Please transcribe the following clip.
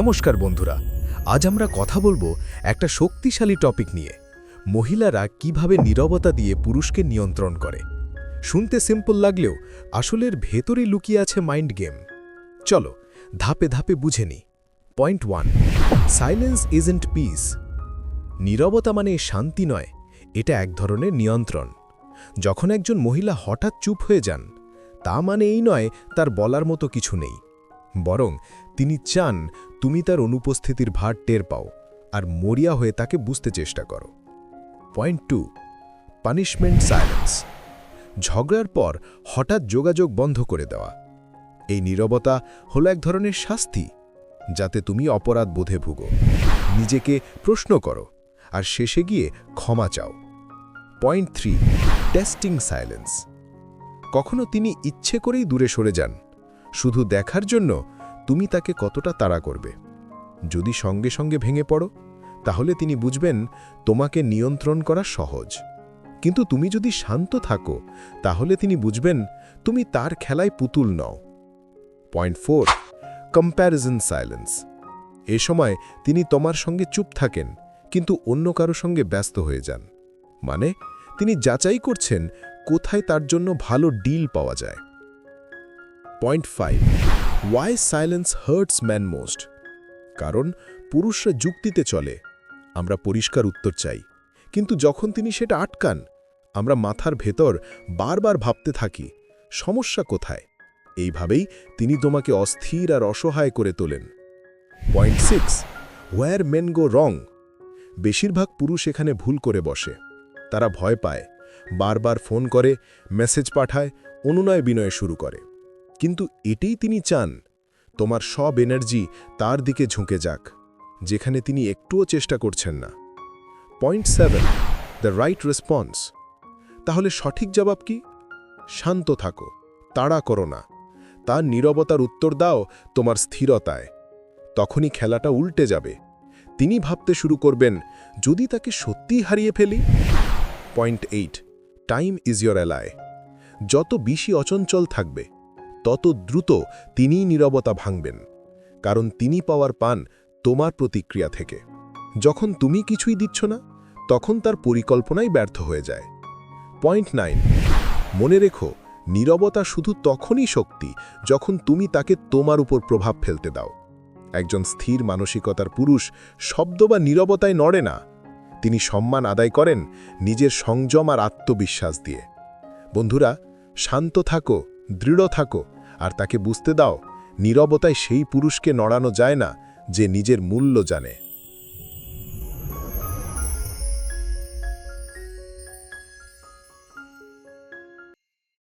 নমস্কার বন্ধুরা, আজ আমরা কথা বলব একটা শক্তিশালী টপিক নিয়ে। মহিলারা কীভাবে নীরবতা দিয়ে পুরুষকে নিয়ন্ত্রণ করে। শুনতে সিম্পল লাগলেও আসলের ভেতরে লুকিয়ে আছে মাইন্ড গেম চলো, ধাপে ধাপে বুঝে নি point one silence isn't peace নীরবতা মানে শান্তি নয়, এটা এক ধরনের নিয়ন্ত্রণ। যখন একজন মহিলা হঠাৎ চুপ হয়ে যান, তা মানে এই নয় তার বলার মতো কিছু নেই। বরং তিনি চান তুমি তার অনুপস্থিতির ভার টের পাও আর মরিয়া হয়ে তাকে বুঝতে চেষ্টা করো। Point two, punishment silence. ঝগড়ার পর হঠাৎ যোগাযোগ বন্ধ করে দেওয়া। এই নীরবতা হলো এক ধরনের শাস্তি, যাতে তুমি অপরাধ বোধে ভুগো। নিজেকে প্রশ্ন করো আর শেষে গিয়ে ক্ষমা চাও। Point three, testing silence. কখনো তিনি ইচ্ছে করেই দূরে সরে যান, শুধু দেখার জন্য তুমি তাকে কতটা তাড়া করবে? যদি সঙ্গে সঙ্গে ভেঙে পড়ো, তাহলে তিনি বুঝবেন তোমাকে নিয়ন্ত্রণ করা সহজ। কিন্তু তুমি যদি শান্ত থাকো, তাহলে তিনি বুঝবেন তুমি তার খেলায় পুতুল নও। Point four, comparison silence. এ সময় তিনি তোমার সঙ্গে চুপ থাকেন, কিন্তু অন্য কারও সঙ্গে ব্যস্ত হয়ে যান। মানে তিনি যাচাই করছেন কোথায় তার জন্য ভালো ডিল পাওয়া যায়। Point five why silence hurts man most কারণ পুরুষরা যুক্তিতে চলে। আমরা পরিষ্কার উত্তর চাই। কিন্তু যখন তিনি সেটা আটকান, আমরা মাথার ভেতর বারবার ভাবতে থাকি, সমস্যা কোথায়? এইভাবেই তিনি তোমাকে অস্থির আর অসহায় করে তোলেন। Point six where men go wrong বেশিরভাগ পুরুষ এখানে ভুল করে বসে। তারা ভয় পায়, বারবার ফোন করে মেসেজ পাঠায়, অনুনয় বিনয় শুরু করে। কিন্তু এটাই তিনি চান। তোমার সব এনার্জি তার দিকে ঝুঁকে যাক, যেখানে তিনি একটুও চেষ্টা করছেন না। Point seven, the right response. তাহলে সঠিক জবাব কি? শান্ত থাকো, তাড়া করো না। তার নীরবতার উত্তর দাও তোমার স্থিরতায়। তখনই খেলাটা উল্টে যাবে। তিনি ভাবতে শুরু করবেন, যদি তাকে সত্যিই হারিয়ে ফেলি? Point eight, time is your ally যত বেশি অচঞ্চল থাকবে তত দ্রুত তিনিই নীরবতা ভাঙবেন, কারণ তিনি পাওয়ার পান তোমার প্রতিক্রিয়া থেকে। যখন তুমি কিছুই দিচ্ছ না, তখন তার পরিকল্পনাই ব্যর্থ হয়ে যায়। Point nine. মনে রেখো, নীরবতা শুধু তখনই শক্তি যখন তুমি তাকে তোমার উপর প্রভাব ফেলতে দাও। একজন স্থির মানসিকতার পুরুষ শব্দ বা নীরবতায় নড়ে না। তিনি সম্মান আদায় করেন নিজের সংযম আর আত্মবিশ্বাস দিয়ে। বন্ধুরা, শান্ত থাকো, দৃঢ় থাকো। আর তাকে বুঝতে দাও নীরবতায় সেই পুরুষকে নড়ানো যায় না যে নিজের মূল্য জানে।